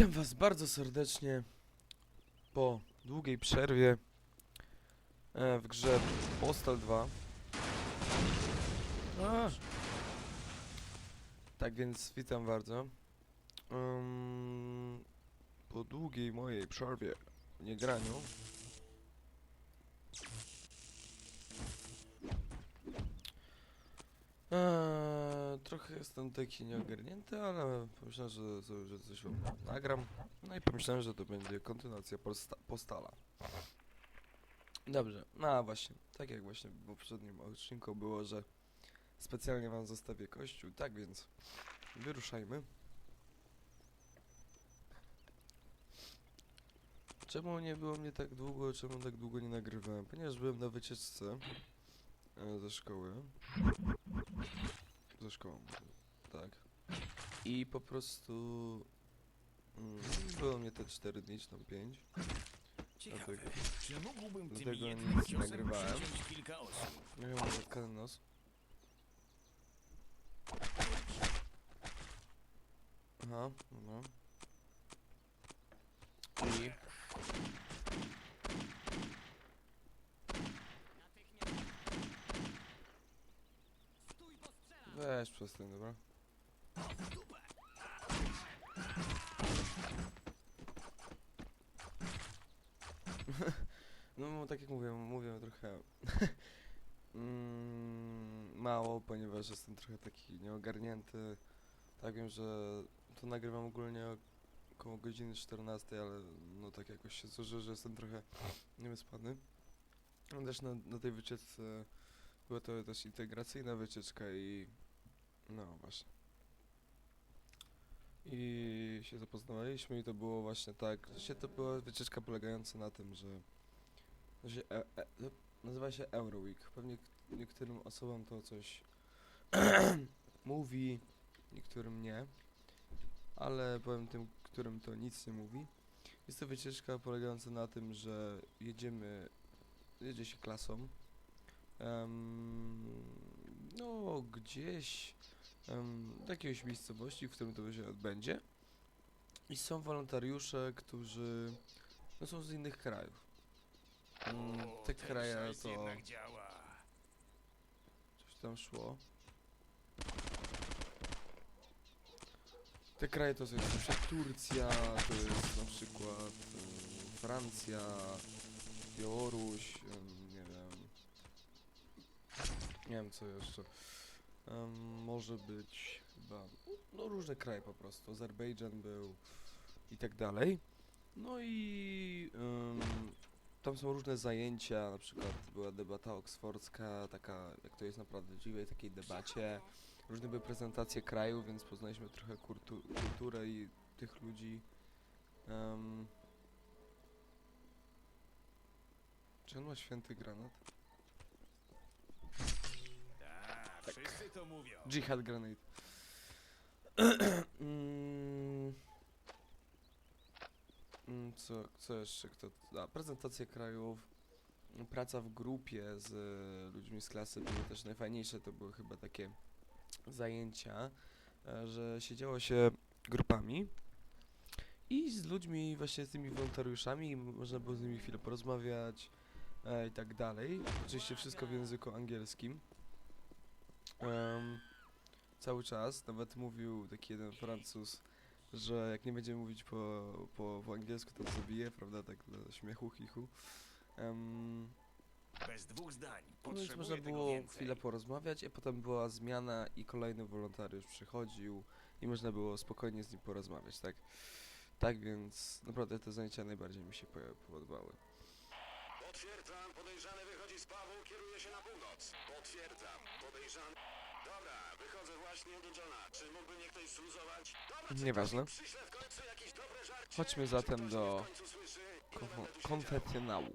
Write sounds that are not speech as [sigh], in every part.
Witam was bardzo serdecznie po długiej przerwie e, w grze Postal 2. A! Tak więc witam bardzo. Ym, po długiej mojej przerwie w niegraniu Eee, trochę jestem taki nieogarnięty, ale pomyślałem, że, że, że coś nagram. No i pomyślałem, że to będzie kontynuacja posta postala. Dobrze, no a właśnie, tak jak właśnie w poprzednim odcinku było, że specjalnie wam zostawię kościół, tak więc wyruszajmy. Czemu nie było mnie tak długo, czemu tak długo nie nagrywałem? Ponieważ byłem na wycieczce e, ze szkoły. Ze szkołą, tak. I po prostu mm, było mnie te 4 dni, czy tam 5. Ciekawe, Dlatego- czy mógłbym tym dlatego jednym nic ciosem nagrywałem. przyciąć kilka osób? Nie wiem, zatkany nos. Aha, dobra. I... Weź przestań, dobra? [laughs] No, tak jak mówię, mówię trochę [laughs] mm, mało, ponieważ jestem trochę taki nieogarnięty. Tak wiem, że to nagrywam ogólnie około godziny 14, ale no tak jakoś się złożyło, że jestem trochę niewyspany. Też na, na tej wycieczce była to też integracyjna wycieczka i no właśnie. I się zapoznawaliśmy i to było właśnie tak, że to była wycieczka polegająca na tym, że, że e, e, nazywa się Euroweek. Pewnie niektórym osobom to coś [clears throat] mówi, niektórym nie, ale powiem tym, którym to nic nie mówi. Jest to wycieczka polegająca na tym, że jedziemy, jedzie się klasą, em, no gdzieś do jakiejś miejscowości, w którym to się odbędzie. I są wolontariusze, którzy no, są z innych krajów. Mm, te kraje to coś tam szło. Te kraje to jest na przykład Turcja, to jest na przykład Francja, Białoruś, nie wiem. Nie wiem co jeszcze. Em, może być chyba, no różne kraje po prostu. Azerbejdżan był i tak dalej. No i em, tam są różne zajęcia, na przykład była debata oksfordzka, taka jak to jest na prawdziwej takiej debacie. Różne były prezentacje kraju, więc poznaliśmy trochę kultu kulturę i tych ludzi. Em, czy on ma święty granat? Tak, wszyscy to mówią. Jihad Grenade. mm, mm, co, co jeszcze? Kto? A, prezentacja krajów. Praca w grupie z e, ludźmi z klasy były też najfajniejsze. To były chyba takie zajęcia, e, że siedziało się grupami i z ludźmi, właśnie z tymi wolontariuszami, można było z nimi chwilę porozmawiać e, i tak dalej. Oczywiście wszystko w języku angielskim. Em, cały czas, nawet mówił taki jeden Francuz, że jak nie będzie mówić po, po, po angielsku, to zabije, prawda, tak dla śmiechu, chichu. Um, Bez dwóch zdań. no więc można tego było więcej. chwilę porozmawiać, a potem była zmiana i kolejny wolontariusz przychodził i można było spokojnie z nim porozmawiać, tak? Tak więc naprawdę te zajęcia najbardziej mi się po- podobały. Potwierdzam, podejrzany pubu, kieruje się na północ. Potwierdzam, podejrzany... Dobra, wychodzę właśnie do Johna. Czy mógłby mnie ktoś zluzować? Dobra, Nieważne. w końcu jakieś dobre żarcie? Chodźmy zatem do siedział? konfesjonału.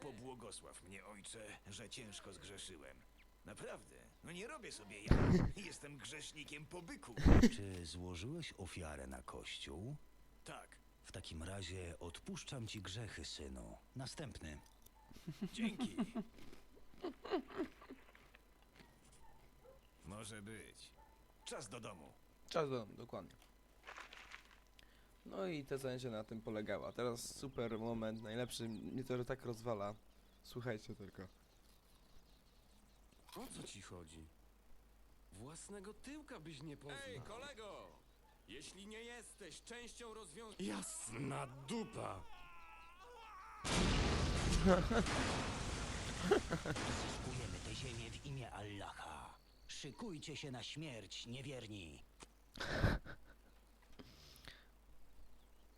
Pobłogosław mnie, ojcze, że ciężko zgrzeszyłem. Naprawdę, no nie robię sobie ja. [laughs] Jestem grzesznikiem po byku. Czy złożyłeś ofiarę na kościół? Tak, W takim razie odpuszczam ci grzechy, synu. Następny. Dzięki. Może być. Czas do domu. Czas do dokładnie. No i te zajęcia na tym polegały. A teraz super moment, najlepszy, mnie to tak rozwala. Słuchajcie tylko. O co ci chodzi? Własnego tyłka byś nie poznał. Ej, kolego! Jeśli nie jesteś częścią rozwiązania... Jasna dupa! Zyskujemy tę ziemię w imię Allaha. Szykujcie się na śmierć, niewierni.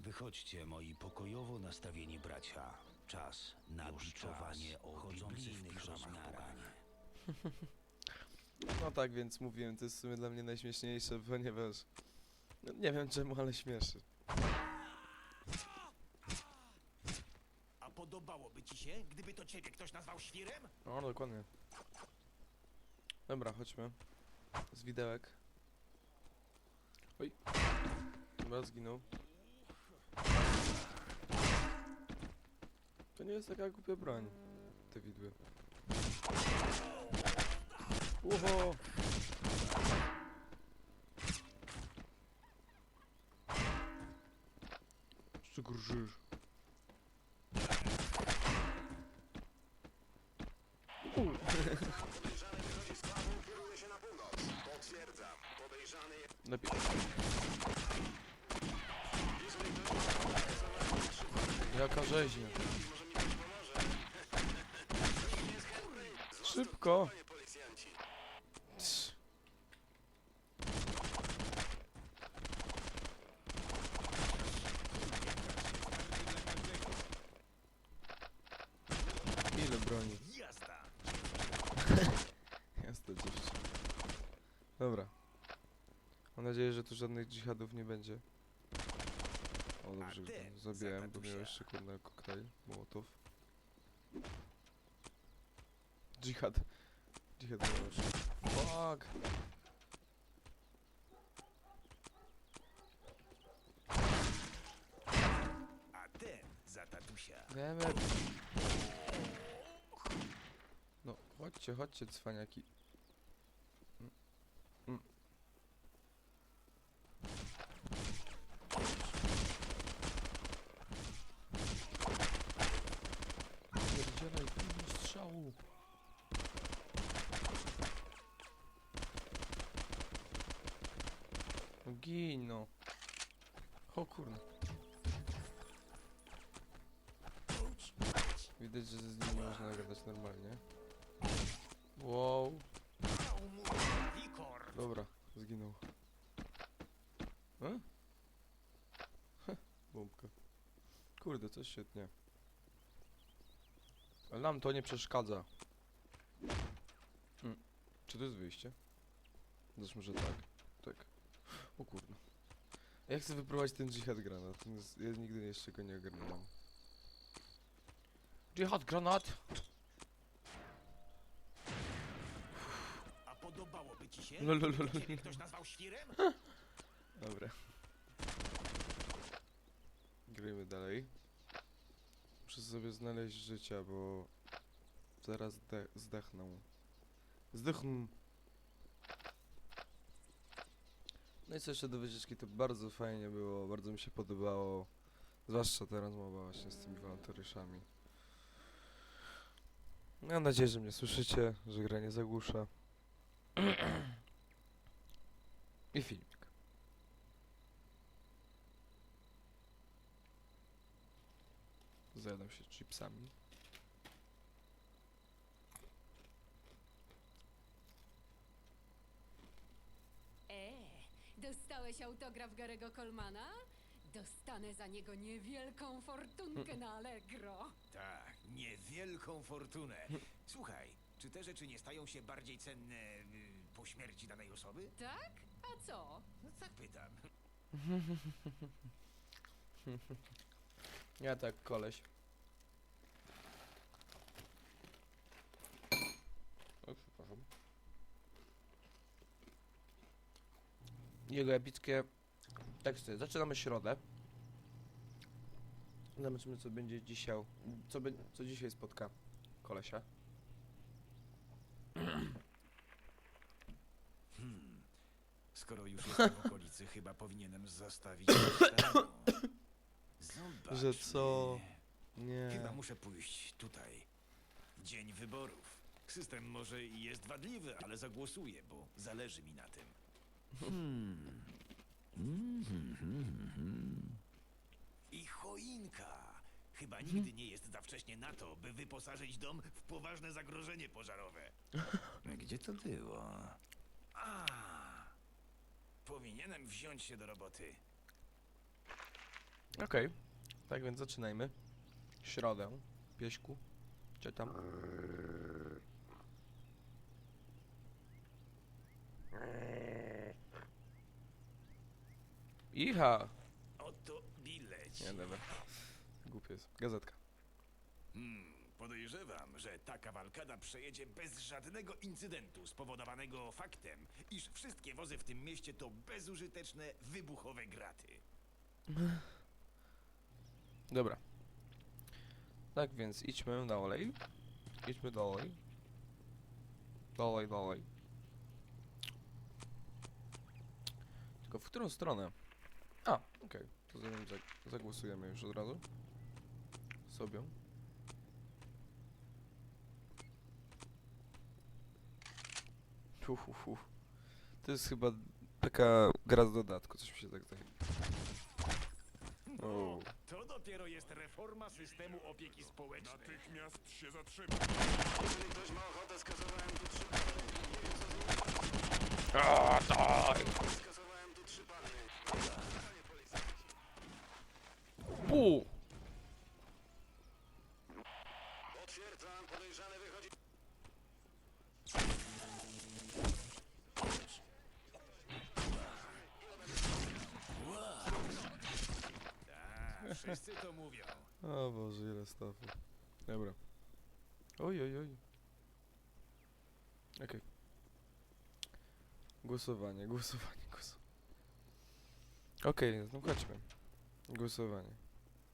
Wychodźcie, moi pokojowo nastawieni bracia. Czas na biczowanie o biblijnych rozmiarach. No tak, więc mówiłem, to jest w sumie dla mnie najśmieszniejsze, ponieważ... No, nie wiem czemu, ale śmieszy. A ci się, gdyby to ciebie ktoś nazwał świrem? No, dokładnie. Dobra, chodźmy. Z widełek. Oj. Dobra, zginął. To nie jest taka głupia broń. Te widły. Uho! Co grżysz? Podejrzany wychodzi z pubu, kieruje się na północ. Potwierdzam. Podejrzany jest... Lepiej. Jaka rzeźnia. Może mi ktoś pomoże? Nikt jest chętny. Zostaw Szybko. Panie policjanci. Trz. Ile broni? Jazda! Jest to dziewczyna. Dobra. Mam nadzieję, że tu żadnych dżihadów nie będzie. O dobrze, go zabiłem, bo miał jeszcze kurde koktajl, mołotów. Dżihad. Dżihad miał. Fuck! A ten za tatusia. Demet. No, chodźcie, chodźcie, cwaniaki. Mm. Mm. Pierdzielaj, pilnuj strzału. No. O kurna. Widać, że z nim nie można gadać normalnie. Wow. Dobra, zginął. E? Heh, Bombka. Kurde, coś świetnie. Ale nam to nie przeszkadza. Hmm. Czy to jest wyjście? Zresztą, że tak. Tak. O kurde. Ja chcę wyprowadzić ten dżihad granat. Jest- Ja nigdy jeszcze go nie ogarnąłem. Dżihad granat! A podobałoby ci się, ciebie ktoś nazwał świrem? Dobra. Grajmy dalej. Muszę sobie znaleźć życia, bo zaraz zde zdechnę. Zdechnę. No i co jeszcze do wycieczki, to bardzo fajnie było, bardzo mi się podobało. Zwłaszcza ta rozmowa właśnie z tymi wolontariuszami. Mam nadzieję, że mnie słyszycie, że gra nie zagłusza. [clears throat] I filmik. Zjadam się chipsami. E, dostałeś autograf Garego Colmana? Dostanę za niego niewielką fortunkę na Allegro. [laughs] Tak, niewielką fortunę. Słuchaj, czy te rzeczy nie stają się bardziej cenne y, po śmierci danej osoby? Tak? A co? No tak pytam. [laughs] Ja tak, koleś. O, przepraszam. Jego epickie teksty. Zaczynamy środę. Zobaczymy, co będzie dzisiaj. Co, be, co dzisiaj spotka kolesia. Skoro już jestem w okolicy, chyba powinienem starego. Zobaczmy. Że co? Nie. Chyba muszę pójść tutaj. Dzień wyborów. System może i jest wadliwy, ale zagłosuję, bo zależy mi na tym. I choinka. Chyba nigdy nie jest za wcześnie na to, by wyposażyć dom w poważne zagrożenie pożarowe. [laughs] Gdzie to było? A, powinienem wziąć się do roboty. Okej. Tak więc zaczynajmy. Środę. Pieśku. Czy tam? Iha! Oto bilet. Nie, dobra. Głupie jest. Gazetka. Hmm, podejrzewam, że ta kawalkada przejedzie bez żadnego incydentu spowodowanego faktem, iż wszystkie wozy w tym mieście to bezużyteczne, wybuchowe graty. Dobra. Tak więc idźmy dalej. Idźmy dalej. Dalej, dalej. Tylko w którą stronę? Okej. To zanim zag- zagłosujemy już od razu. Sobie. Hu, hu, hu. To jest chyba taka gra z dodatku, coś mi się tak zdaje. O. to dopiero jest reforma systemu opieki społecznej. Natychmiast się zatrzymaj. Jeżeli ktoś ma ochotę, skasowałem tu trzy. Nie wiem, co z! Pu! Potwierdzam, podejrzany wychodzi... Tak, wszyscy to mówią. O Boże, ile stafu. Dobra. Oj, oj, oj. Okej. Głosowanie, głosowanie, głosowanie. Okej, no chodźmy. Głosowanie.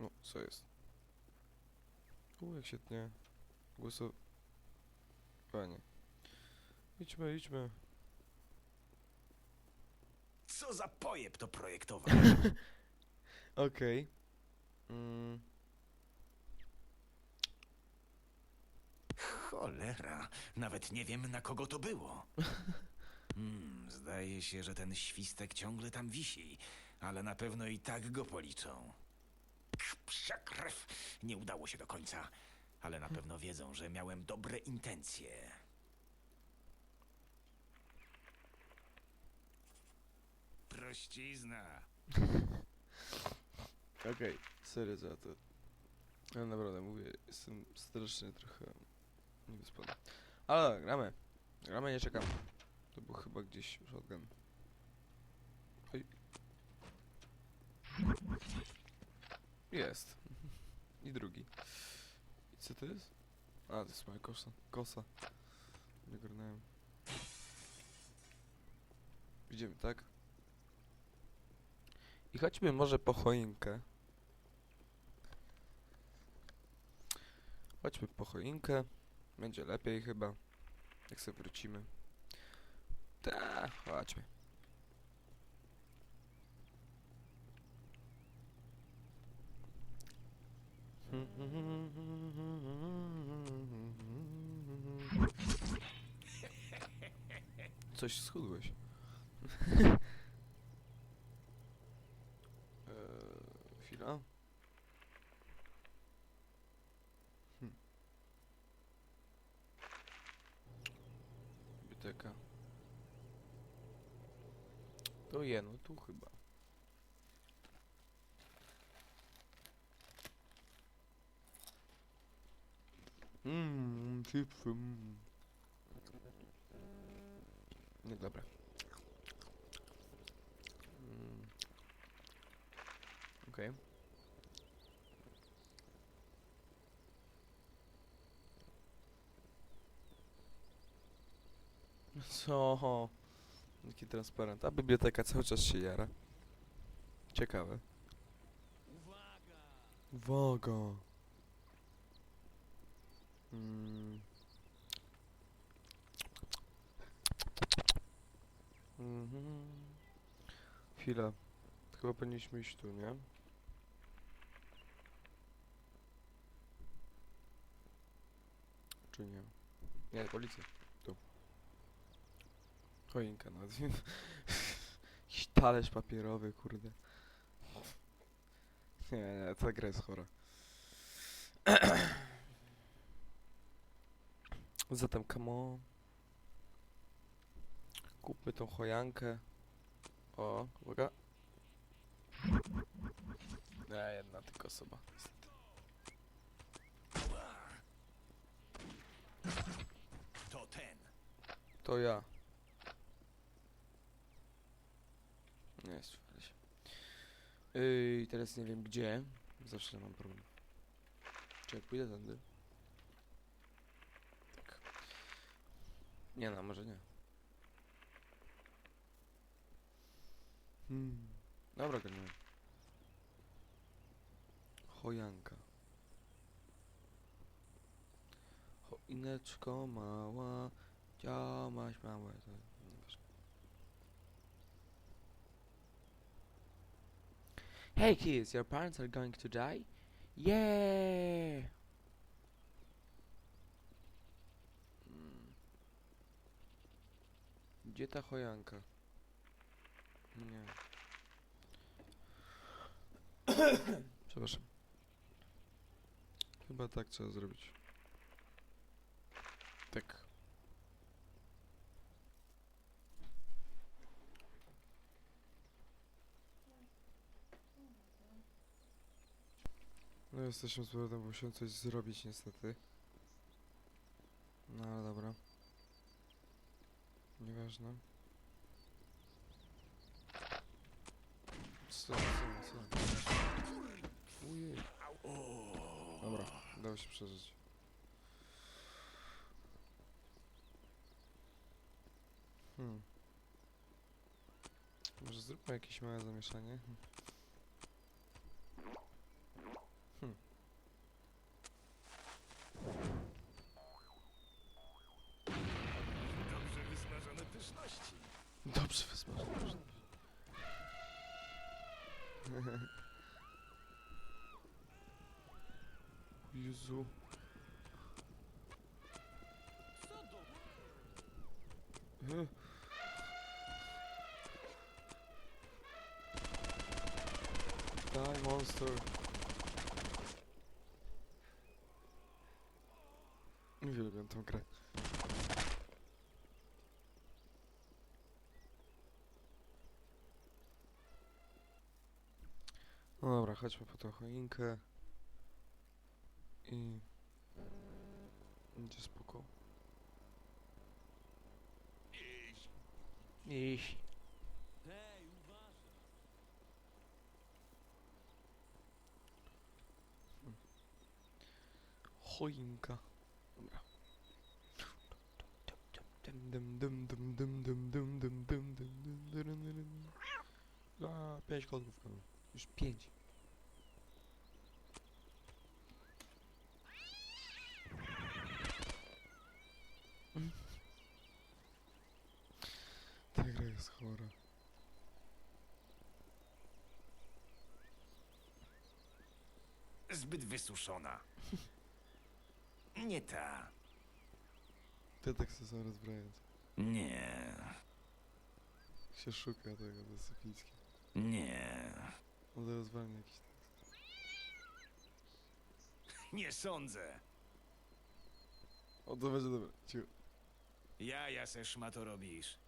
No, co jest? U, jak świetnie. Głosowanie. Idźmy, idźmy. Co za pojeb to projektował? [laughs] Okej. Mm, Cholera, nawet nie wiem na kogo to było. [laughs] Hmm, zdaje się, że ten świstek ciągle tam wisi, ale na pewno i tak go policzą. Psia krew, nie udało się do końca, ale na pewno wiedzą, że miałem dobre intencje. Prościzna. [laughs] Okej, serio za to. Ja naprawdę mówię, jestem strasznie trochę niewyspany. Ale gramy. Gramy, nie czekam. To był chyba gdzieś shotgun. Oj. Jest. I drugi. I co to jest? A, to jest moja kosa. Kosa. Nie. Idziemy, tak? I chodźmy może po choinkę. Chodźmy po choinkę. Będzie lepiej chyba. Jak sobie wrócimy. Ta, chodźmy. Coś schudłeś. Eee, [laughs] chwila. Hm. Biblioteka. To je, no tu chyba. Mmm, chipsy. Mm. Nie, dobra. Mm. Okej. Co? Jaki transparent. A biblioteka cały czas się jara. Ciekawe. Uwaga! Uwaga. Mm. Mhm. Chwila. Chyba powinniśmy iść tu, nie? Czy nie? Nie, policja. Tu. Choinka nad [laughs] Jakiś talerz papierowy, kurde. Nie, nie, ta gra jest chora. [clears throat] Zatem come on. Kupmy tą chojankę. O, uwaga. Nie, jedna tylko osoba. niestety. To ten. To ja. Nie, słuchaj się. Yy, teraz nie wiem gdzie. Zawsze mam problem. Czy jak pójdę tędy? Nie no, może nie. Hmm. Dobra, ganiemy. Chojanka. Choineczko mała, działaś małe. To. Hey kids, your parents are going to die? Yeah! Gdzie ta chojanka? Nie. [coughs] Przepraszam. Chyba tak trzeba zrobić. Tak. No jesteśmy z powrotem, bo musimy coś zrobić niestety. No ale dobra. Nieważne. Co, co, co? Ujej. Dobra, udało się przeżyć. Hmm. Może zróbmy jakieś małe zamieszanie? Dobrze wysmażone. Jezu. E. Die monster. Chodźmy po tą choinkę. I... Będzie spoko. Iść. Hej, uważaj! Choinka. Dobra. Dum, dum, dum, dum, dum, dum, dum, dum, dum, dum, dum, dum. A, pięć no. Już pięć. Ta gra jest chora. Zbyt wysuszona. Nie ta. Te teksty są rozbrajające. Nie. Jak się szuka tego, jest epickie. Nie. On zaraz walnie jakiś tekst. Nie sądzę. O, to będzie dobre. Cicho. Ja, ja se szmato robisz.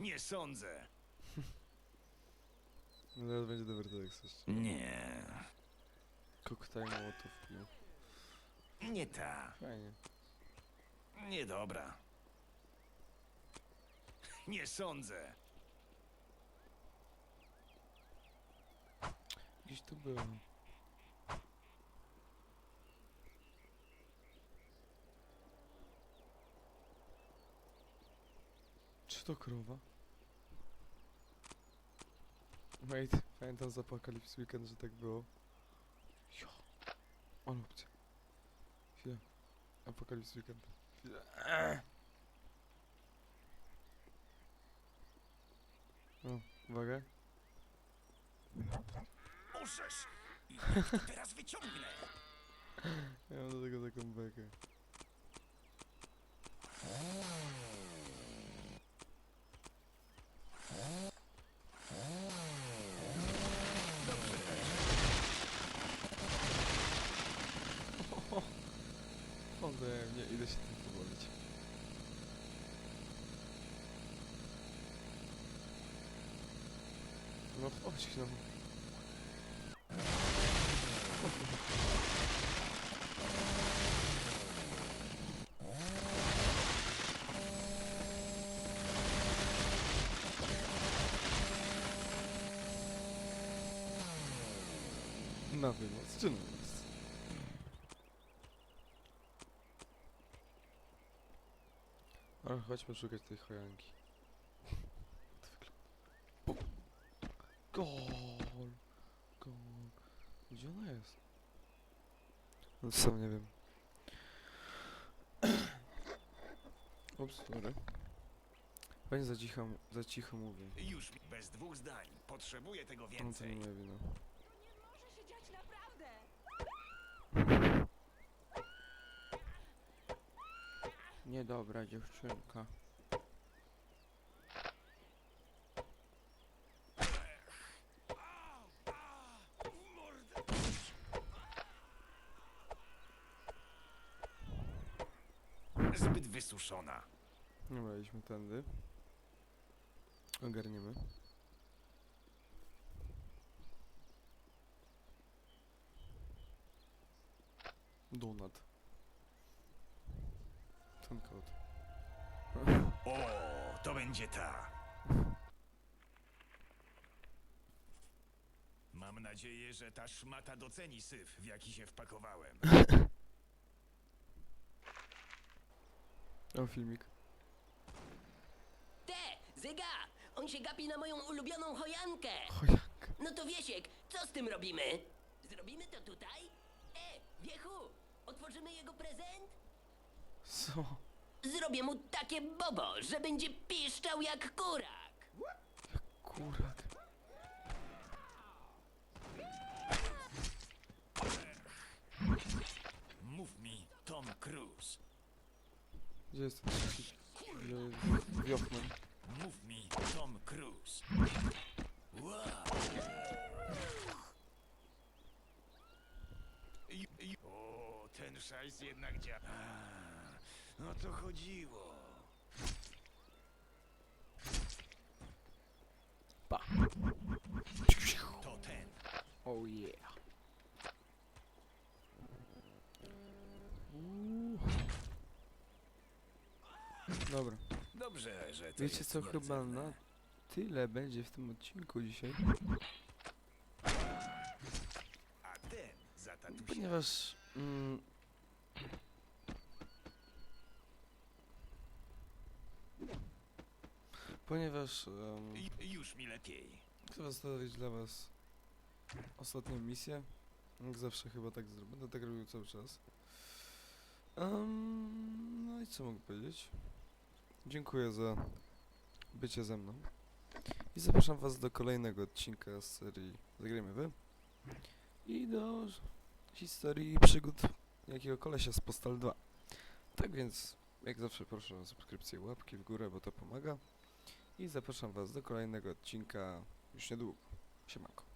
Nie sądzę. No [laughs] zaraz będzie dobry tekst jeszcze. Nie. Koktajl mołotów. No. Nie ta. Fajnie. Niedobra. Nie sądzę. Gdzieś tu było. To krowa? Wait, pamiętam z Apocalypse Weekend, że tak było. Jo. Ale opcja. Chwila. Apokalips Weekend. O, uwaga. Możesz! I teraz wyciągnę? Ja mam do tego taką bekę. Ode mnie, idę się tym powolić. No chodź no. Na wynos czy na wynos? Ale chodźmy szukać tej chojanki. Gol! Gol! Gdzie ona jest? No sam nie wiem. Ups, sorry. Pani za cicho, za cicho mówi. Już bez dwóch zdań. Potrzebuję tego No to nie więcej. moja wina. Może się dziać naprawdę. Niedobra dziewczynka. Zbyt wysuszona. Nie braliśmy tędy. Ogarniemy. Donat. Ten kot. O, to będzie ta. Mam nadzieję, że ta szmata doceni syf, w jaki się wpakowałem. O, filmik. Te, Zyga! On się gapi na moją ulubioną chojankę! Chojanka. No to Wiesiek, co z tym robimy? Zrobimy to tutaj? E, Wiechu! Otworzymy jego prezent? Co? Zrobię mu takie bobo, że będzie piszczał jak kurak! Kurak. Mów mi, Tom Cruise. Gdzie jest ten jest Wiofman? Mów mi, Tom Cruise. Wow. O, ten szajs jednak działa. No to chodziło. Pa. To ten. Oh yeah. Uuu. Dobra. Dobrze, że to Wiecie jest co, chyba nierdzewne. na tyle będzie w tym odcinku dzisiaj. A ten za tatusia. Ponieważ... Mm, ponieważ... Um, I- Już mi lepiej. chcę zostawić dla was ostatnią misję. Jak zawsze chyba tak zrobię. Będę tak robił cały czas. No i co mogę powiedzieć? Dziękuję za bycie ze mną. I zapraszam was do kolejnego odcinka z serii Zagrajmy Wy. I do historii i przygód jakiego kolesia z Postal 2. Tak więc, jak zawsze proszę o subskrypcję, łapki w górę, bo to pomaga. I zapraszam was do kolejnego odcinka już niedługo. Siemanko.